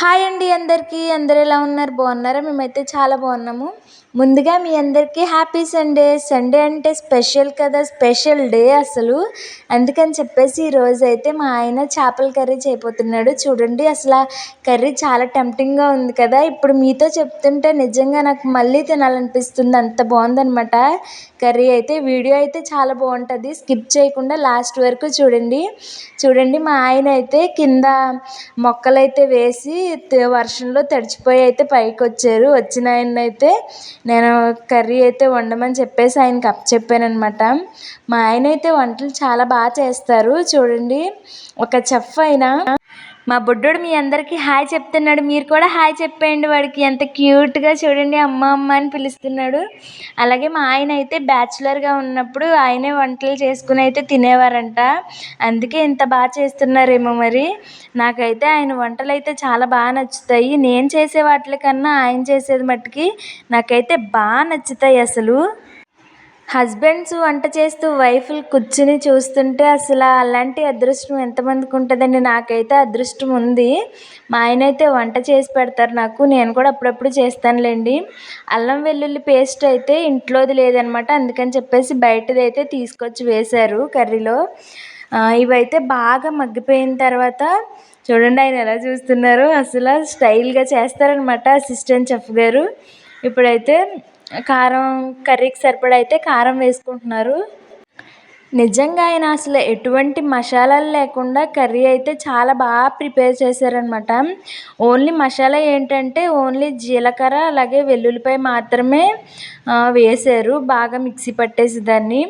Hi అండి అందరికీ. అందరు ఎలా ఉన్నారు? బాగున్నారా? మేమైతే చాలా బాగున్నాము. ముందుగా మీ అందరికీ హ్యాపీ సండే. సండే అంటే స్పెషల్ కదా స్పెషల్ డే అసలు. అందుకని చెప్పేసి ఈరోజు అయితే మా ఆయన చేపల కర్రీ చేయబోతున్నాడు. చూడండి అసలు కర్రీ చాలా టెంప్టింగ్గా ఉంది కదా. ఇప్పుడు మీతో చెప్తుంటే నిజంగా నాకు మళ్ళీ తినాలనిపిస్తుంది. అంత బాగుందనమాట కర్రీ అయితే వీడియో అయితే చాలా బాగుంటుంది. స్కిప్ చేయకుండా లాస్ట్ వరకు చూడండి. చూడండి మా ఆయన అయితే కింద మొక్కలైతే వేసి వర్షంలో తడిచిపోయి అయితే పైకి వచ్చారు వచ్చిన ఆయన అయితే నేను కర్రీ అయితే వండమని చెప్పేసి ఆయనకి అప్పచెప్పాను అనమాట మా ఆయన అయితే వంటలు చాలా బాగా చేస్తారు. చూడండి ఒక చెఫ్ అయినా మా బుడ్డోడు మీ అందరికీ హాయ్ చెప్తున్నాడు. మీరు కూడా హాయ్ చెప్పేయండి వాడికి. ఎంత క్యూట్గా చూడండి అమ్మ అమ్మ అని పిలుస్తున్నాడు. అలాగే మా ఆయన అయితే బ్యాచులర్గా ఉన్నప్పుడు ఆయనే వంటలు చేసుకుని అయితే తినేవారంట. అందుకే ఇంత బాగా చేస్తున్నారేమో మరి. నాకైతే ఆయన వంటలు అయితే చాలా బాగా నచ్చుతాయి. నేను చేసే వాటికన్నా ఆయన చేసేది మట్టుకి నాకైతే బాగా నచ్చుతాయి అసలు. హస్బెండ్స్ వంట చేస్తూ వైఫ్లు కూర్చుని చూస్తుంటే అసలు అలాంటి అదృష్టం ఎంతమందికి ఉంటుందండి? నాకైతే అదృష్టం ఉంది. మా ఆయన అయితే వంట చేసి పెడతారు నాకు. నేను కూడా అప్పుడప్పుడు చేస్తానులేండి. అల్లం వెల్లుల్లి పేస్ట్ అయితే ఇంట్లోది లేదనమాట. అందుకని చెప్పేసి బయటది అయితే తీసుకొచ్చి వేశారు కర్రీలో. ఇవైతే బాగా మగ్గిపోయిన తర్వాత చూడండి ఆయన ఎలా చూస్తున్నారు. అసలు స్టైల్గా చేస్తారనమాట అసిస్టెంట్ చెఫ్ గారు. ఇప్పుడైతే కారం కర్రీకి సరిపడా అయితే కారం వేసుకుంటున్నారు. నిజంగా ఆయన అసలు ఎటువంటి మసాలాలు లేకుండా కర్రీ అయితే చాలా బాగా ప్రిపేర్ చేశారనమాట ఓన్లీ మసాలా ఏంటంటే ఓన్లీ జీలకర్ర అలాగే వెల్లుల్లిపాయ మాత్రమే వేశారు. బాగా మిక్సీ పట్టేసి దాన్ని.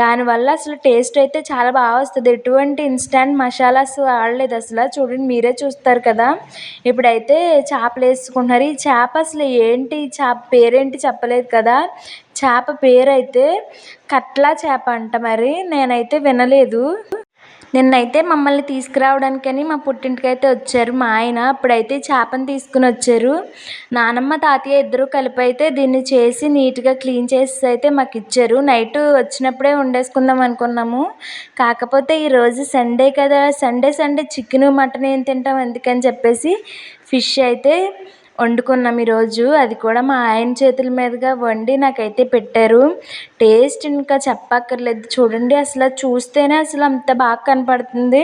దానివల్ల అసలు టేస్ట్ అయితే చాలా బాగా వస్తుంది. ఎటువంటి ఇన్స్టాంట్ మసాలాస్ వాడలేదు అసలు. చూడండి మీరే చూస్తారు కదా. ఇప్పుడైతే చేపలు వేసుకుంటున్నారు ఈ చేప అసలు ఏంటి? చేప పేరేంటి చెప్పలేదు కదా. చేప పేరు అయితే కట్లా చేప అంట మరి నేనైతే వినలేదు. నిన్నైతే మమ్మల్ని తీసుకురావడానికని మా పుట్టింటికి అయితే వచ్చారు మా ఆయన. అప్పుడైతే చేపను తీసుకుని వచ్చారు. నానమ్మ తాతయ్య ఇద్దరు కలిపి అయితే దీన్ని చేసి నీట్గా క్లీన్ చేసి అయితే మాకు ఇచ్చారు. నైట్ వచ్చినప్పుడే వండేసుకుందాం అనుకున్నాము. కాకపోతే ఈరోజు సండే కదా సండే సండే చికెన్ మటన్ ఏం తింటాం అందుకని చెప్పేసి ఫిష్ అయితే వండుకున్నాం ఈరోజు అది కూడా మా ఆయన చేతుల మీదుగా వండి నాకైతే పెట్టారు. టేస్ట్ ఇంకా చెప్పక్కర్లేదు. చూడండి అసలు చూస్తేనే అసలు అంత బాగా కనపడుతుంది.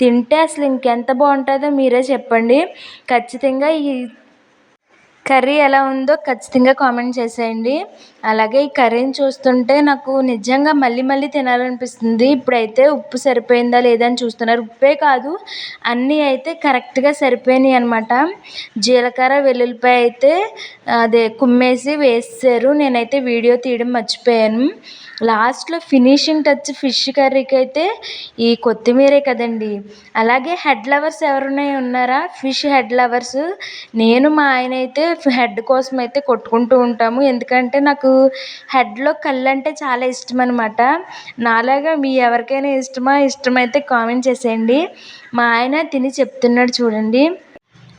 తింటే అసలు ఇంకెంత బాగుంటుందో మీరే చెప్పండి. ఖచ్చితంగా ఈ కర్రీ ఎలా ఉందో ఖచ్చితంగా కామెంట్ చేసేయండి. అలాగే ఈ కర్రీని చూస్తుంటే నాకు నిజంగా మళ్ళీ మళ్ళీ తినాలనిపిస్తుంది. ఇప్పుడైతే ఉప్పు సరిపోయిందా లేదా అని చూస్తున్నారు. ఉప్పే కాదు అన్నీ అయితే కరెక్ట్గా సరిపోయినాయి అనమాట జీలకర్ర వెల్లుల్లిపాయ అయితే అదే కుమ్మేసి వేసారు. నేనైతే వీడియో తీయడం మర్చిపోయాను. లాస్ట్లో ఫినిషింగ్ టచ్ ఫిష్ కర్రీకి అయితే ఈ కొత్తిమీరే కదండి. అలాగే హెడ్ లవర్స్ ఎవరైనా ఉన్నారా? Fish head lovers. నేను మా ఆయన అయితే హెడ్ కోసం అయితే కొట్టుకుంటూ ఉంటాము. ఎందుకంటే నాకు హెడ్లో కళ్ళు అంటే చాలా ఇష్టం అనమాట నాలాగా మీ ఎవరికైనా ఇష్టమా ఇష్టమైతే కామెంట్ చేసేయండి. మా ఆయన తిని చెప్తున్నాడు చూడండి.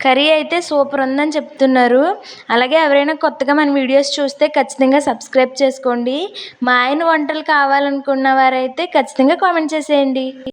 కర్రీ అయితే సూపర్ ఉందని చెప్తున్నారు. అలాగే ఎవరైనా కొత్తగా మన వీడియోస్ చూస్తే ఖచ్చితంగా సబ్స్క్రైబ్ చేసుకోండి. మా ఆయన వంటలు కావాలనుకున్న వారైతే ఖచ్చితంగా కామెంట్ చేసేయండి.